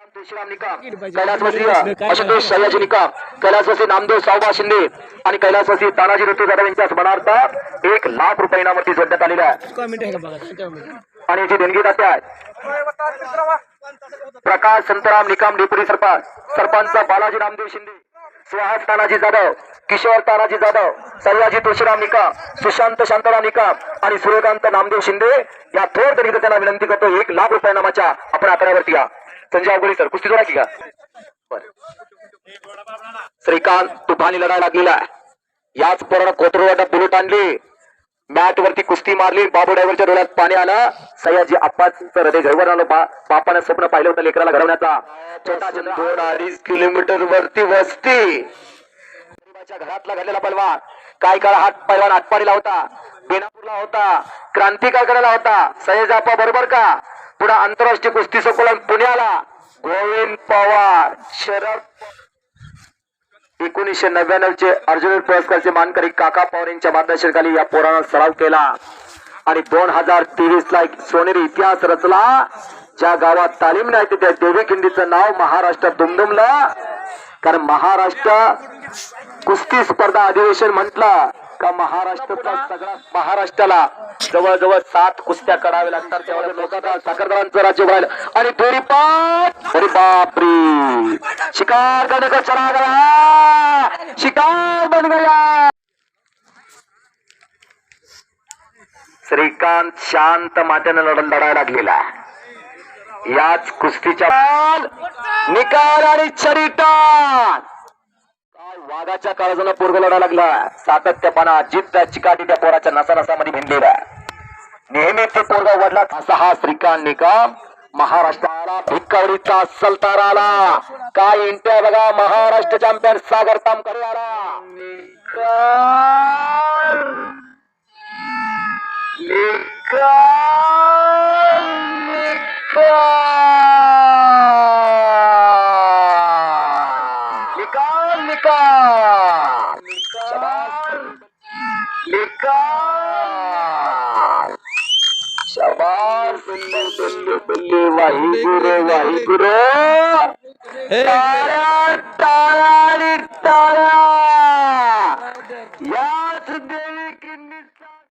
कैलासवासी आशुतोष सयाजी निकम कैलासवासी नामदेव सावबा शिंदे आणि कैलासवासी तानाजी ऋतू जाधव यांच्या स्मरणार्थ एक लाख रुपये इनामती जोडण्यात आहे. आहे आणि याची देणगी दाते आहेत प्रकाश संतराम निकम डेपुटी सरपंच सरपंच बालाजी रामदेव शिंदे सुहास तानाजी जाधव किशोर तानाजी जाधव सयाजी तुळशीराम निकम सुशांत शांताराम निकम आणि सूर्यकांत नामदेव शिंदे या थोर त्यांना विनंती करतो एक लाख रुपये नामाच्या आपण आकड्यावरती या. संजय अवघडे सर कुस्ती जोडा की. श्रीकांत तुफानी लढाई लागलेला याच पोरानं कोथरूड बुलेट आणली. मॅट वरती कुस्ती मारली. बाबू ड्रायव्हरच्या डोळ्यात पाणी आलं. सयाजी आप्पाचं हृदय घरवर आलं. बापानं स्वप्न पाहिलं होतं लेकराला घडवण्याचा. छोटा दोन अडीच किलोमीटर वरती वस्ती. घरातला घडलेला पलवान काय काळ हात पैलवान आटपाडीला होता. बेनापूरला होता. क्रांतिकारकडला होता. सयाजी आप्पा बरोबर का? पुढे आंतरराष्ट्रीय कुस्ती संकुलन पुण्याला. गोविंद पवार शरद एकोणीसशे नव्याण्णव चे अर्जुन पुरस्कारचे मानकरी काका पवार यांच्या मार्गदर्शनाखाली या पोरानं सराव केला. आणि दोन हजार तेवीस ला एक सोनेरी इतिहास रचला. ज्या गावात तालीम नाही त्या देवी खिंडीचं नाव महाराष्ट्रात दुमदुमलं. कारण महाराष्ट्र कुस्ती स्पर्धा अधिवेशन म्हटलं. का महाराष्ट्राचा सगळा महाराष्ट्राला जवळजवळ सात कुस्त्या कराव्या लागतात त्यावेळेस लोकांना साखरदारांचं राज्य राहिलं आणि थोडी अरे बापरी शिकार करने को चला गया शिकार बन गया श्रीकांत शांत मातेनं लढ लढायला लागलेला याच कुस्तीच्या निकाल आणि चरिटान वाघाच्या काळजाला पोरग लढा लागला. सातत्यपणा जिद्द चिकाटी त्या पोराच्या नसा नसामध्ये भिनलेला नेहमी ते पोरगा वडला असा हा श्रीकांत निकम. महाराष्ट्राला भिक्कवडीचा सलतार आला. काय इंट्या बघा महाराष्ट्र चॅम्पियन सागर तामकडे आला निकाल निकाल। निकाल। निकाल शबार बिल्ले बिल्ले बिल्ले वाही तारा तारा तारा। याच देवी